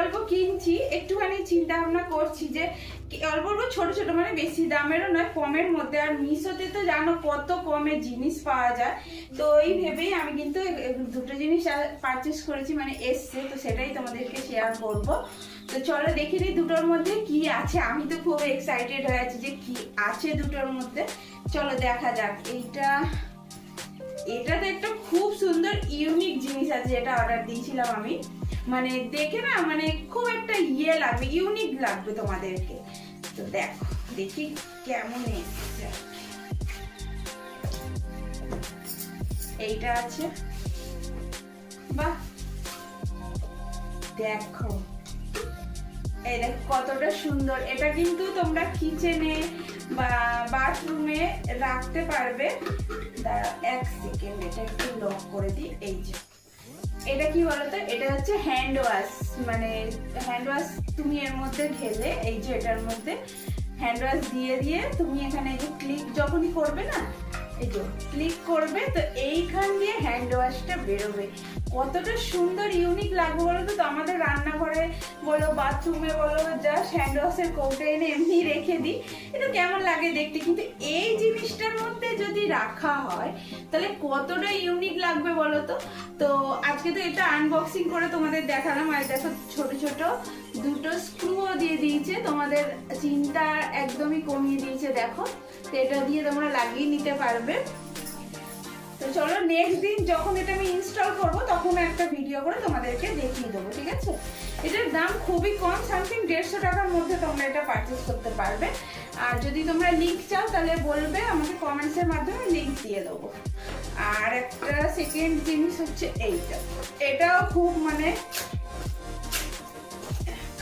অল্প কিনছি, একটুখানি চিন্তা ভাবনা করছি যে অল্প অল্প ছোট ছোট মানে বেশি দামেরও নয়, কমের মধ্যে। আর মিশোতে তো জানো কত কমে জিনিস পাওয়া যায়। তো এই ভেবেই আমি কিন্তু দুটো জিনিস পারচেস করেছি মানে এসছে, তো সেটাই তোমাদেরকে শেয়ার করব। তো চলো দেখি দিই দুটোর মধ্যে কি আছে। আমি তো খুব এক্সাইটেড হয়ে আছি যে কি আছে দুটোর মধ্যে। চলো দেখা যাক, এইটা এটা তো একটা খুব সুন্দর ইউনিক জিনিস আছে যেটা অর্ডার দিয়েছিলাম আমি। মানে দেখে না মানে খুব একটা ইয়ে লাগবে ইউনিক লাগবে তোমাদেরকে। তো দেখো, দেখি কেমন এইটা আছে। বাহ! দেখো। এই দেখো, কতটা সুন্দর। এটা কিন্তু তোমরা কিচেনে বা বাথরুমে রাখতে পারবে। এক সেকেন্ড এটা একটু লক করে দিই, এই যে। এটা কি বলতো? এটা হচ্ছে হ্যান্ড ওয়াশ মানে হ্যান্ড ওয়াশ তুমি এর মধ্যে ঢেলে, এই যে এটার মধ্যে হ্যান্ড ওয়াশ দিয়ে দিয়ে তুমি এখানে এই যে ক্লিক যখনই করবে না, এই যে ক্লিক করবে, তো এইখান দিয়ে হ্যান্ড ওয়াশটা বেরোবে। কতটা সুন্দর ইউনিক লাগবে বলো তো তো আমাদের রান্নাঘরে বলো বাথরুমে বলো জাস্ট হ্যান্ড ওয়াশের কৌটো এনে এমনি রেখে দিই। এটা কেমন লাগে দেখতে? কিন্তু এই জিনিসটার মধ্যে যদি রাখা হয়, তাহলে কতটা ইউনিক লাগবে বলো তো? তো আজকে তো এটা আনবক্সিং করে তোমাদের দেখালাম, আর দেখো ছোট ছোট দুটো স্ক্রুও দিয়ে দিয়েছে। তোমাদের চিন্তা একদমই কমিয়ে দিয়েছে, দেখো। তো এটা দিয়ে তোমরা লাগিয়ে নিতে পারবে। তো চলো নেক্সট দিন যখন এটা আমি ইনস্টল ভিডিও করে তোমাদেরকে দেখিয়ে দেবো, ঠিক আছে? এটার দাম খুবই কম সামথিং দেড়শো টাকার মধ্যে তোমরা এটা পারচেস করতে পারবে। আর যদি তোমরা লিঙ্ক চাও, তাহলে বলবে, আমাকে কমেন্টসের মাধ্যমে লিঙ্ক দিয়ে দেবো। আর একটা সেকেন্ড জিনিস হচ্ছে এইটা। এটাও খুব মানে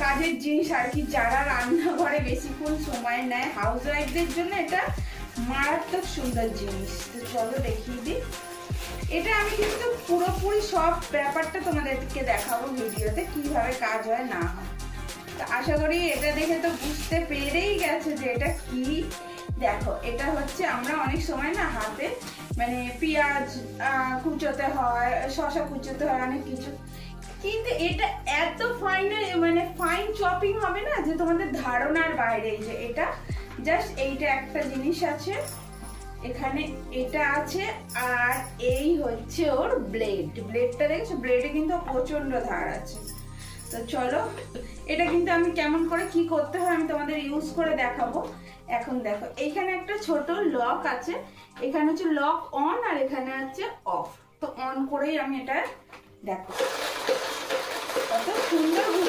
কাজের জিনিস আর কি, যারা রান্নাঘরে বেশিক্ষণ সময় নেয় হাউস ওয়াইফদের জন্য এটা মারাত্মক সুন্দর জিনিস। তো চলো দেখিয়ে দিই। এটা আমি কিন্তু পুরোপুরি সব ব্যাপারটা তোমাদেরকে দেখাবো ভিডিওতে, কীভাবে কাজ হয়, না হয়। তো আশা করি এটা দেখে তো বুঝতে পেরেই গেছে যে এটা কি। দেখো, এটা হচ্ছে আমরা অনেক সময় না হাতে মানে পেঁয়াজ কুচোতে হয় শশা কুচোতে হয়, অনেক কিছু। কিন্তু এটা এত ফাইন মানে ফাইন চপিং হবে না যে তোমাদের ধারণার বাইরে যে এটা জাস্ট এইটা একটা জিনিস আছে। এখানে এটা আছে আর এই হচ্ছে ওর ব্লেড ব্লেডটা দেখছ? ব্লেডে কিন্তু প্রচণ্ড ধার আছে। তো চলো, এটা কিন্তু আমি কেমন করে কি করতে হয় আমি তোমাদের ইউজ করে দেখাবো। এখন দেখো এইখানে একটা ছোট লক আছে। এখানে হচ্ছে লক অন আর এখানে আছে অফ তো অন করেই আমি এটা দেখো। কত সুন্দর।